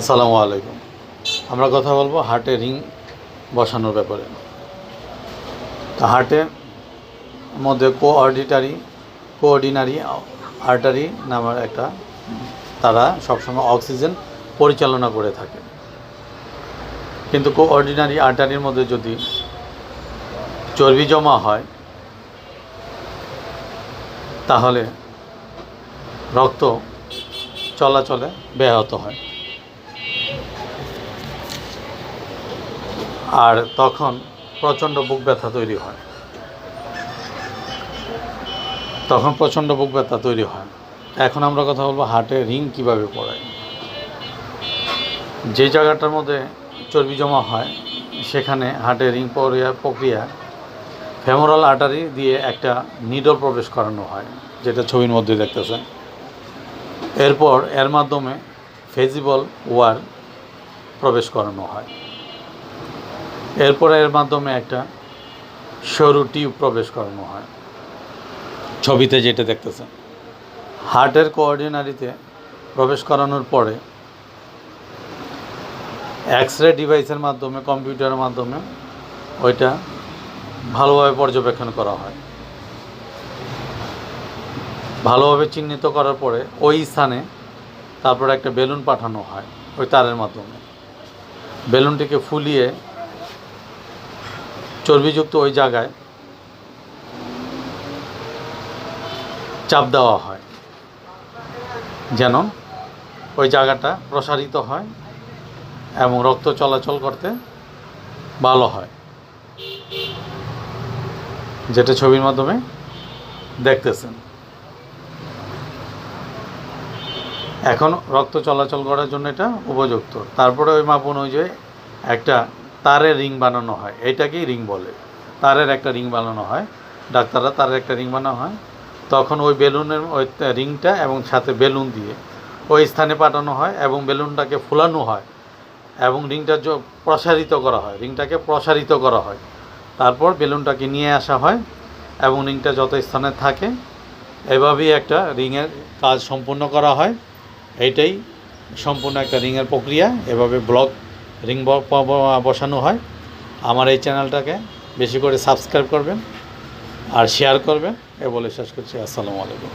আসসালামু আলাইকুম। আমরা কথা বলব হার্টে রিং বসানোর ব্যাপারে। তা হার্টে মধ্যে কোঅর্ডিটারি, কোঅর্ডিনারি আর্টারি নামের একটা তারা সবসময় অক্সিজেন পরিচালনা করে থাকে। কিন্তু কোঅর্ডিনারি আর্টারির মধ্যে যদি চর্বি জমা হয়, তাহলে রক্ত চলাচলে ব্যাহত হয়। আর তখন প্রচণ্ড বুক ব্যথা তৈরি হয়। তখন প্রচণ্ড বুক ব্যথা তৈরি হয়। এখন আমরা কথা বলব হার্টে রিং কীভাবে পড়ায়। যে জায়গাটার মধ্যে চর্বি জমা হয়, সেখানে হার্টে রিং পড়িয়া প্রক্রিয়া ফেমোরাল আর্টারি দিয়ে একটা নিডল প্রবেশ করানো হয়, যেটা ছবির মধ্যে দেখতেছেন। এরপর এর মাধ্যমে ফেজিবল ওয়ার প্রবেশ করানো হয়। এরপরে এর মাধ্যমে একটা সরু টিউব প্রবেশ করানো হয়। ছবিতে যেটা দেখতেছেন। হার্টের কোঅর্ডিনারিতে প্রবেশ করানোর পরে এক্স রে ডিভাইসের মাধ্যমে কম্পিউটারের মাধ্যমে ওইটা ভালোভাবে পর্যবেক্ষণ করা হয়। ভালোভাবে চিহ্নিত করার পরে ওই স্থানে তারপর একটা বেলুন পাঠানো হয় ওই তারের মাধ্যমে। বেলুনটিকে ফুলিয়ে চর্বিযুক্ত ওই জায়গায় চাপ দেওয়া হয়, যেন ওই জায়গাটা প্রসারিত হয় এবং রক্ত চলাচল করতে ভালো হয়। যেটা ছবির মাধ্যমে দেখতেছেন। এখন রক্ত চলাচল করার জন্য এটা উপযুক্ত। তারপরে ওই মাপ অনুযায়ী একটা তারের রিং বানানো হয়। এটাকেই রিং বলে। তারের একটা রিং বানানো হয়। ডাক্তাররা তারের একটা রিং বানানো হয়। তখন ওই বেলুনের ওই রিংটা এবং সাথে বেলুন দিয়ে ওই স্থানে পাঠানো হয় এবং বেলুনটাকে ফুলানো হয় এবং রিংটা প্রসারিত করা হয়। রিংটাকে প্রসারিত করা হয়। তারপর বেলুনটাকে নিয়ে আসা হয় এবং রিংটা যত স্থানে থাকে এভাবেই একটা রিংয়ের কাজ সম্পূর্ণ করা হয়। এইটাই সম্পূর্ণ একটা রিংয়ের প্রক্রিয়া। এভাবে ব্লক রিং বসানো হয়। আমার এই চ্যানেলটাকে বেশি করে সাবস্ক্রাইব করবেন আর শেয়ার করবেন। এ বলে শেষ করছি। আসসালামু আলাইকুম।